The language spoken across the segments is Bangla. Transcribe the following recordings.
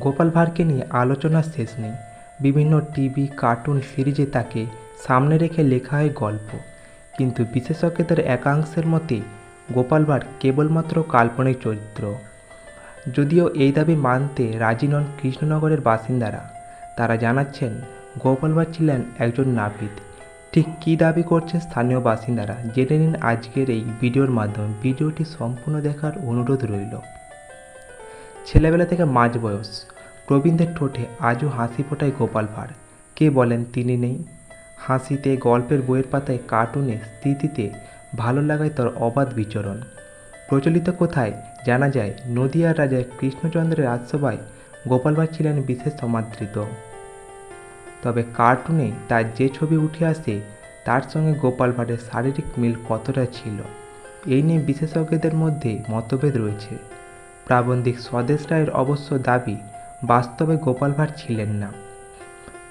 গোপাল ভাঁড়কে নিয়ে আলোচনার শেষ নেই। বিভিন্ন টিভি, কার্টুন সিরিজে তাকে সামনে রেখে লেখা হয় গল্প। কিন্তু বিশেষজ্ঞদের একাংশের মতে, গোপাল ভাঁড় কেবলমাত্র কাল্পনিক চরিত্র। যদিও এই দাবি মানতে রাজি নন কৃষ্ণনগরের বাসিন্দারা। তারা জানাচ্ছেন, গোপাল ভাঁড় ছিলেন একজন নাপিত। ঠিক কী দাবি করছেন স্থানীয় বাসিন্দারা? জেনে নিন আজকের এই ভিডিওর মাধ্যমে। ভিডিওটি সম্পূর্ণ দেখার অনুরোধ রইল। ছেলেবেলা থেকে মাঝ বয়স। প্রবীণদের ঠোঁটে আজও হাসি ফোটায় গোপাল ভাঁড়। কে বলেন তিনি নেই? হাসিতে, গল্পের বইয়ের পাতায় কার্টুনে স্থিতিতে ভালো লাগায় তার অবাধ বিচরণ। প্রচলিত কোথায়? জানা যায়, নদিয়ার রাজা কৃষ্ণচন্দ্রের রাজসভায় গোপাল ভাঁড় ছিলেন বিশেষ সমাদৃত। তবে কার্টুনে তার যে ছবি উঠে আসে, তার সঙ্গে গোপাল ভাঁড়ের শারীরিক মিল কতটা ছিল, এই নিয়ে বিশেষজ্ঞদের মধ্যে মতভেদ রয়েছে। প্রাবন্ধিক স্বদেশ রায়ের অবশ্য দাবি বাস্তবে গোপাল ভাঁড় ছিলেন না।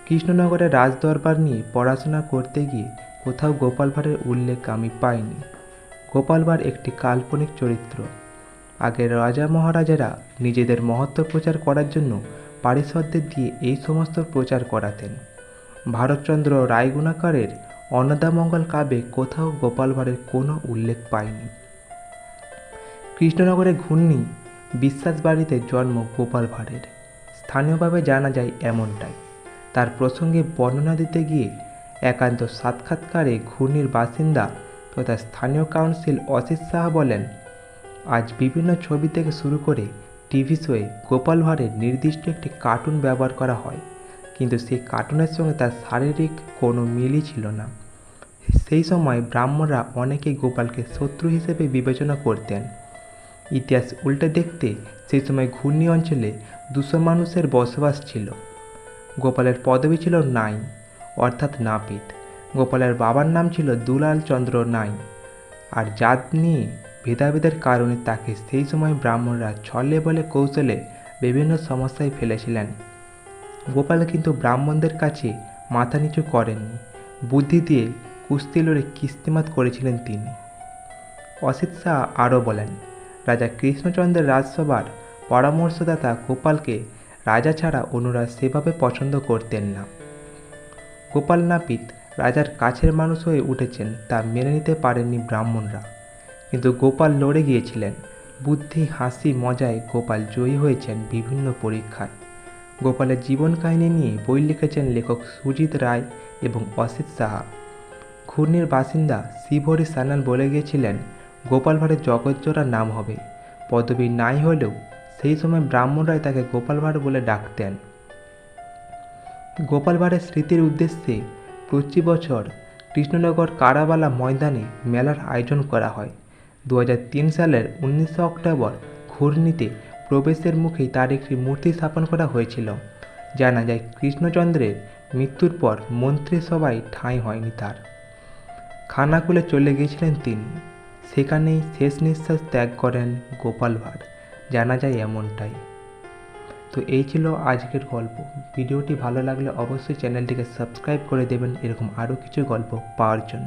কৃষ্ণনগরের রাজদরবার নিয়ে পড়াশোনা করতে গিয়ে কোথাও গোপাল ভাঁড়ের উল্লেখ আমি পাইনি। গোপাল ভাঁড় একটি কাল্পনিক চরিত্র। আগের রাজা মহারাজারা নিজেদের মহত্ব প্রচার করার জন্য পারিষদদের দিয়ে এই সমস্ত প্রচার করাতেন। ভারতচন্দ্র রায়গুণাকারের অন্নদামঙ্গল কাব্যে কোথাও গোপাল ভাঁড়ের কোনো উল্লেখ পাইনি। কৃষ্ণনগরে ঘূর্ণি বিশ্বাস বাড়িতে জন্ম গোপাল ভাঁড়ের স্থানীয়ভাবে জানা যায় এমনটাই। তার প্রসঙ্গে বর্ণনা দিতে গিয়ে একান্ত সাক্ষাৎকারে ঘূর্ণির বাসিন্দা তথা স্থানীয় কাউন্সিল অসিত সাহা বলেন, আজ বিভিন্ন ছবি থেকে শুরু করে টিভি শোয়ে গোপাল ভাঁড়ের নির্দিষ্ট একটি কার্টুন ব্যবহার করা হয়। কিন্তু সেই কার্টুনের সঙ্গে তার শারীরিক কোনো মিলই ছিল না। সেই সময় ব্রাহ্মণরা অনেকেই গোপালকে শত্রু হিসেবে বিবেচনা করতেন। ইতিহাস উল্টে দেখতে সেই সময় ঘূর্ণি অঞ্চলে দুশো মানুষের বসবাস ছিল। গোপালের পদবি ছিল নাই অর্থাৎ নাপিত। গোপালের বাবার নাম ছিল দুলাল চন্দ্র নাই আর জাত নিয়ে ভেদাভেদের কারণে তাকে সেই সময় ব্রাহ্মণরা ছলে বলে কৌশলে বিভিন্ন সমস্যায় ফেলেছিলেন। গোপাল কিন্তু ব্রাহ্মণদের কাছে মাথা নিচু করেননি। বুদ্ধি দিয়ে কুস্তি লড়ে কিস্তিমাত করেছিলেন তিনি। অসিত শাহ আরও বলেন, রাজা কৃষ্ণচন্দ্রের রাজসভার পরামর্শদাতা গোপালকে রাজা ছাড়া অন্যরা সেভাবে পছন্দ করতেন না। গোপাল নাপিত রাজার কাছের মানুষ হয়ে উঠেছেন তা মেনে নিতে পারেননি ব্রাহ্মণরা। কিন্তু গোপাল লড়ে গিয়েছিলেন। বুদ্ধি, হাসি, মজায় গোপাল জয়ী হয়েছেন বিভিন্ন পরীক্ষায়। গোপালের জীবন কাহিনী নিয়ে বই লিখেছেন লেখক সুজিত রায় এবং অসিত সাহা। ঘূর্ণির বাসিন্দা শিবহরি সান্যাল বলে গিয়েছিলেন, গোপাল ভাঁড়ের জগৎজোড়া নাম হবে। পদবী নাই হলেও সেই সময় ব্রাহ্মণরাই তাকে গোপাল ভাঁড় বলে ডাকতেন। গোপাল ভাঁড়ের স্মৃতির উদ্দেশ্যে প্রতি বছর কৃষ্ণনগর কারাবালা ময়দানে মেলার আয়োজন করা হয়। দু হাজার তিন সালের উনিশে অক্টোবর ঘূর্ণিতে প্রবেশের মুখেই তার একটি মূর্তি স্থাপন করা হয়েছিল। জানা যায়, কৃষ্ণচন্দ্রের মৃত্যুর পর মন্ত্রিসভায় ঠাঁই হয়নি তার। খানাকুলে চলে গিয়েছিলেন তিনি। সেখানেই শেষ নিঃশ্বাস ত্যাগ করেন গোপাল ভাঁড়। জানা যায় এমনটাই। তো এই ছিল আজকের গল্প। ভিডিওটি ভালো লাগলে অবশ্যই চ্যানেলটিকে সাবস্ক্রাইব করে দেবেন। এরকম আরও কিছু গল্প পাওয়ার জন্য।